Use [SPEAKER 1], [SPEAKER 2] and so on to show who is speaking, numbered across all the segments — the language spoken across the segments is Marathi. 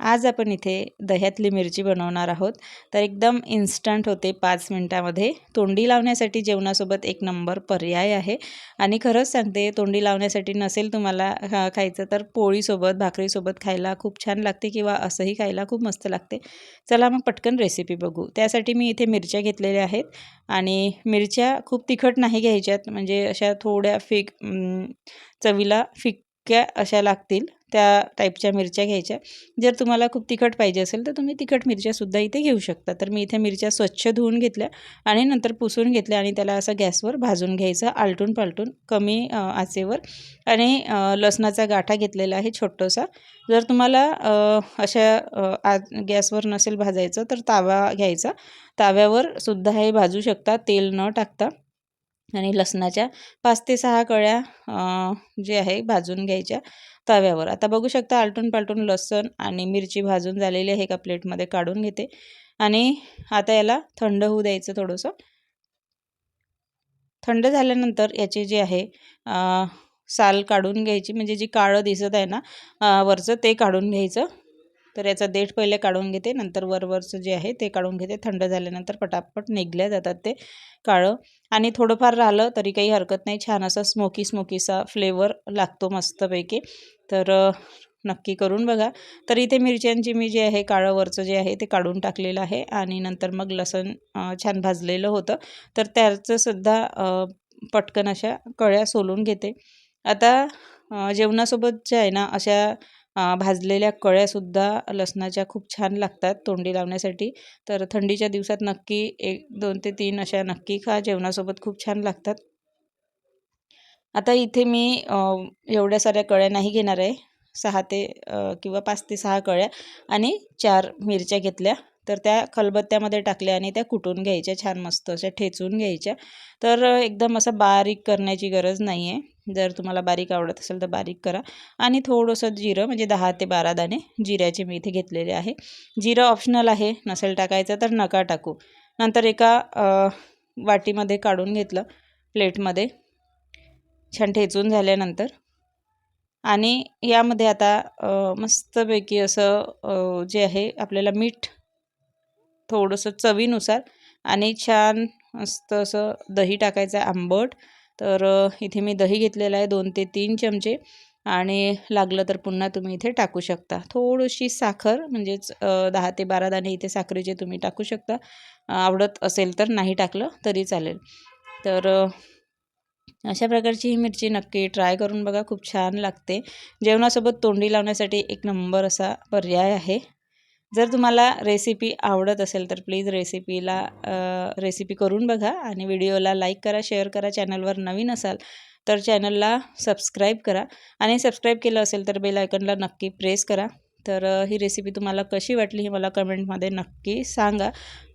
[SPEAKER 1] आज आपण इथे दह्यातली मिरची बनवणार आहोत. तर एकदम इन्स्टंट होते पाच मिनटामध्ये. तोंडी लावण्यासाठी जेवणासोबत एक नंबर पर्याय आहे. आणि खरंच सांगते तोंडी लावण्यासाठी नसेल तुम्हाला खायचं तर पोळीसोबत भाकरीसोबत खायला खूप छान लागते किंवा असंही खायला खूप मस्त लागते. चला मग पटकन रेसिपी बघू. त्यासाठी मी इथे मिरच्या घेतलेल्या आहेत. आणि मिरच्या खूप तिखट नाही घ्यायच्यात. म्हणजे अशा थोड्या फिक चवीला फिक फिक्क्या अशा लागतील त्या टाईपच्या मिरच्या घ्यायच्या. जर तुम्हाला खूप तिखट पाहिजे असेल तर तुम्ही तिखट मिरच्यासुद्धा इथे घेऊ शकता. तर मी इथे मिरच्या स्वच्छ धुवून घेतल्या आणि नंतर पुसून घेतल्या आणि त्याला असं गॅसवर भाजून घ्यायचं आलटून पालटून कमी आचेवर. आणि लसणाचा गाठा घेतलेला आहे छोटंसा. जर तुम्हाला अशा आ गॅसवर नसेल भाजायचं तर तावा घ्यायचा. ताव्यावर सुद्धा हे भाजू शकता तेल न टाकता. आणि लसणाच्या पाच ते सहा कळ्या जे आहे भाजून घ्यायच्या तव्यावर. आता बघू शकता आलटून पालटून लसण आणि मिरची भाजून झालेली आहे एका प्लेटमध्ये काढून घेते. आणि आता याला थंड होऊ द्यायचं थोडंसं. थंड झाल्यानंतर याचे जे आहे साल काढून घ्यायची. म्हणजे जी काळं दिसत आहे ना वरचं ते काढून घ्यायचं. तर याचा देठ पहिले काढून घेते नंतर वरवरचं जे आहे ते काढून घेते. थंड झाल्यानंतर पटापट निघल्या जातात ते काळं. आणि थोडंफार राहिलं तरी काही हरकत नाही. छान असा स्मोकी स्मोकीचा फ्लेवर लागतो मस्तपैकी. तर नक्की करून बघा. तर इथे मिरच्यांची मी जे आहे काळं वरचं जे आहे ते काढून टाकलेलं आहे. आणि नंतर मग लसण छान भाजलेलं होतं. तर त्याचंसुद्धा पटकन अशा कळ्या सोलून घेते. आता जेवणासोबत जे आहे ना अशा भाजलेल्या कळ्यासुद्धा लसणाच्या खूप छान लागतात तोंडी लावण्यासाठी. तर थंडीच्या दिवसात नक्की एक दोन ते तीन अशा नक्की खा जेवणासोबत खूप छान लागतात. आता इथे मी एवढ्या साऱ्या कळ्या नाही घेणार आहे. सहा ते किंवा पाच ते सहा कळ्या आणि चार मिरच्या घेतल्या. तर त्या खलबत्त्यामध्ये टाकल्या आणि त्या कुटून घ्यायच्या छान मस्त अशा ठेचून घ्यायच्या. तर एकदम असं बारीक करण्याची गरज नाही आहे जर तुम्हाला बारीक आवडत असेल तर बारीक करा. आणि थोडंसं जिरं म्हणजे दहा ते बारा दाणे जिऱ्याचे मी इथे घेतलेले आहे. जिरं ऑप्शनल आहे नसेल टाकायचं तर नका टाकू. नंतर एका वाटीमध्ये काढून घेतलं प्लेटमध्ये. छान ठेचून झाल्यानंतर. आणि यामध्ये आता मस्तपैकी असं जे आहे आपल्याला मीठ थोडंसं चवीनुसार आणि छान मस्त असं दही टाकायचं आहे आंबट. तर इथे मी दही घेतलेलं आहे दोन ते तीन चमचे आणि लागलं तर पुन्हा तुम्ही इथे टाकू शकता. थोडीशी साखर म्हणजेच दहा ते बारा दाणे इथे साखरेचे तुम्ही टाकू शकता. आवडत असेल तर नाही टाकलं तरी चालेल. तर अशा प्रकारची ही मिरची नक्की ट्राय करून बघा खूप छान लागते. जेवणासोबत तोंडी लावण्यासाठी एक नंबर असा पर्याय आहे. जर तुम्हाला रेसिपी आवडत असेल तर प्लीज रेसिपीला रेसिपी करून बघा आणि व्हिडिओला लाईक करा शेअर करा चॅनलवर नवीन असाल तर चॅनलला सबस्क्राईब करा आणि सबस्क्राईब केलं असेल तर बेल आयकनला नक्की प्रेस करा. तर ही रेसिपी तुम्हाला कशी वाटली हे मला कमेंटमध्ये नक्की सांगा.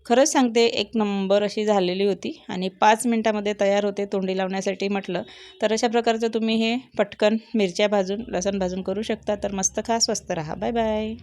[SPEAKER 1] खरंच सांगते एक नंबर अशी झालेली होती आणि पाच मिनटामध्ये तयार होते तोंडी लावण्यासाठी म्हटलं. तर अशा प्रकारचं तुम्ही हे पटकन मिरच्या भाजून लसण भाजून करू शकता. तर मस्त खा स्वस्त राहा. Bye bye